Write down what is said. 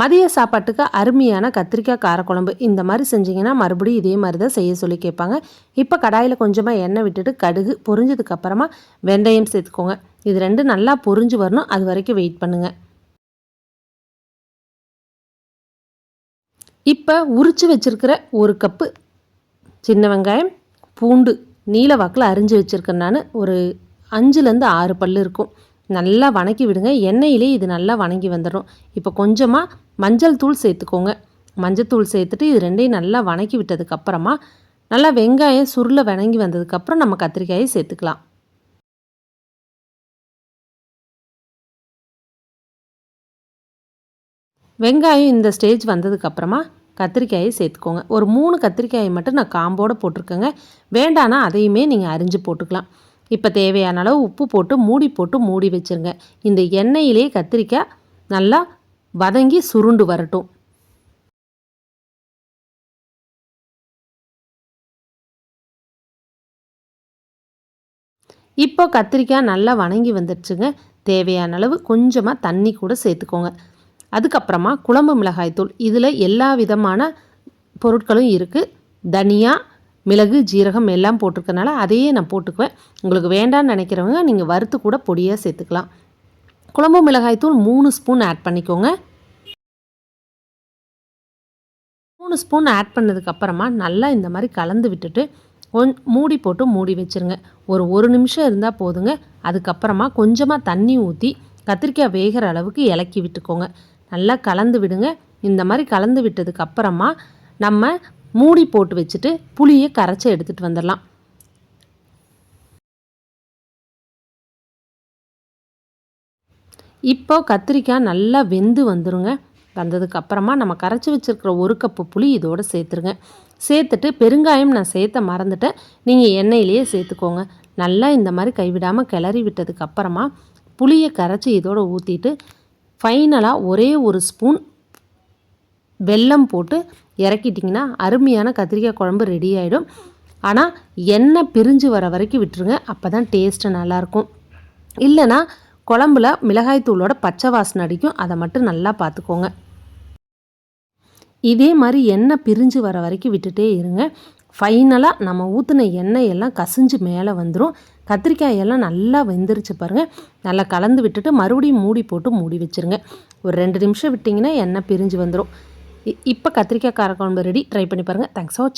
மதிய சாப்பாட்டுக்கு அருமையான கத்திரிக்காய் காரக்குழம்பு இந்த மாதிரி செஞ்சிங்கன்னா மறுபடியும் இதே மாதிரி தான் செய்ய சொல்லி கேட்பாங்க. இப்போ கடாயில் கொஞ்சமாக எண்ணெய் விட்டுட்டு கடுகு பொரிஞ்சதுக்கப்புறமா வெந்தயம் சேர்த்துக்கோங்க. இது ரெண்டு நல்லா பொரிஞ்சு வரணும். அது வரைக்கும் வெயிட் பண்ணுங்கள் இப்போ உரிச்சு வச்சுருக்கிற ஒரு கப்பு சின்ன வெங்காயம் பூண்டு நீல வாக்கில் அரிஞ்சு வச்சுருக்கேன் நான். ஒரு அஞ்சுலேருந்து ஆறு பல் இருக்கும். நல்லா வணக்கி விடுங்க. எண்ணெயிலே இது நல்லா வணங்கி வந்துடும் இப்போ கொஞ்சமாக மஞ்சள் தூள் சேர்த்துக்கோங்க. மஞ்சள் தூள் சேர்த்துட்டு இது ரெண்டையும் நல்லா வணக்கி விட்டதுக்கப்புறமா நல்லா வெங்காயம் சுருளை வணங்கி வந்ததுக்கப்புறம் நம்ம கத்திரிக்காயை சேர்த்துக்கலாம். வெங்காயம் இந்த ஸ்டேஜ் வந்ததுக்கப்புறமா கத்திரிக்காயை சேர்த்துக்கோங்க. ஒரு மூணு கத்திரிக்காயை மட்டும் நான் காம்போடு போட்டிருக்கேங்க. வேண்டானா அதையுமே நீங்கள் அரிஞ்சு போட்டுக்கலாம். இப்போ தேவையான அளவு உப்பு போட்டு மூடி போட்டு மூடி வச்சுருங்க. இந்த எண்ணெயிலே கத்திரிக்காய் நல்லா வதங்கி சுருண்டு வரட்டும். இப்போ கத்திரிக்காய் நல்லா வணங்கி வந்துடுச்சுங்க. தேவையான அளவு கொஞ்சமாக தண்ணி கூட சேர்த்துக்கோங்க. அதுக்கப்புறமா குழம்பு மிளகாய்த்தூள். இதில் எல்லா விதமான பொருட்களும் இருக்குது தனியா மிளகு ஜீரகம் எல்லாம் போட்டிருக்கனால அதையே நான் போட்டுக்குவேன். உங்களுக்கு வேண்டான்னு நினைக்கிறவங்க நீங்கள் வறுத்து கூட பொடியாக சேர்த்துக்கலாம். குழம்பு மிளகாய்த்தூள் மூணு ஸ்பூன் ஆட் பண்ணிக்கோங்க. மூணு ஸ்பூன் ஆட் பண்ணதுக்கப்புறமா நல்லா இந்த மாதிரி கலந்து விட்டுட்டு கொஞ் மூடி போட்டு மூடி வச்சுருங்க. ஒரு ஒரு நிமிஷம் இருந்தால் போதுங்க. அதுக்கப்புறமா கொஞ்சமாக தண்ணி ஊற்றி கத்திரிக்காய் வேகிற அளவுக்கு இலக்கி விட்டுக்கோங்க. நல்லா கலந்து விடுங்க. இந்த மாதிரி கலந்து விட்டதுக்கப்புறமா நம்ம மூடி போட்டு வச்சுட்டு புளியை கரைச்சி எடுத்துகிட்டு வந்துடலாம். இப்போ கத்திரிக்காய் நல்லா வெந்து வந்துருங்க. வந்ததுக்கப்புறமா நம்ம கரைச்சி வச்சுருக்கிற ஒரு கப்பு புளி இதோடு சேர்த்துருங்க. சேர்த்துட்டு பெருங்காயம் நான் சேர்த்த மறந்துட்டேன். நீங்கள் எண்ணெயிலேயே சேர்த்துக்கோங்க. நல்லா இந்த மாதிரி கைவிடாமல் கிளறி விட்டதுக்கப்புறமா புளியை கரைச்சி இதோடு ஊற்றிட்டு ஃபைனலாக ஒரே ஒரு ஸ்பூன் வெல்லம் போட்டு இறக்கிட்டிங்கன்னா அருமையான கத்திரிக்காய் குழம்பு ரெடி ஆகிடும் ஆனால் எண்ணெய் பிரிஞ்சு வர வரைக்கும் விட்டுருங்க. அப்போ தான் டேஸ்ட்டு நல்லாயிருக்கும். இல்லைனா குழம்புல மிளகாய்த்தூளோட பச்சை வாசனை அடிக்கும். அதை மட்டும் நல்லா பார்த்துக்கோங்க. இதே மாதிரி எண்ணெய் பிரிஞ்சு வர வரைக்கும் விட்டுட்டே இருங்க. ஃபைனலாக நம்ம ஊற்றின எண்ணெய் எல்லாம் கசிஞ்சு மேலே வந்துடும் கத்திரிக்காய் எல்லாம் நல்லா வெந்துருச்சு பாருங்கள் நல்லா கலந்து விட்டுட்டு மறுபடியும் மூடி போட்டு மூடி வச்சுருங்க. ஒரு ரெண்டு நிமிஷம் விட்டிங்கன்னா எண்ணெய் பிரிஞ்சு வந்துடும் இப்போ கத்திரிக்காய் காரக்குழம்பு ரெடி ட்ரை பண்ணி பாருங்கள் தேங்க்ஸ் ஃபார் வாட்சிங்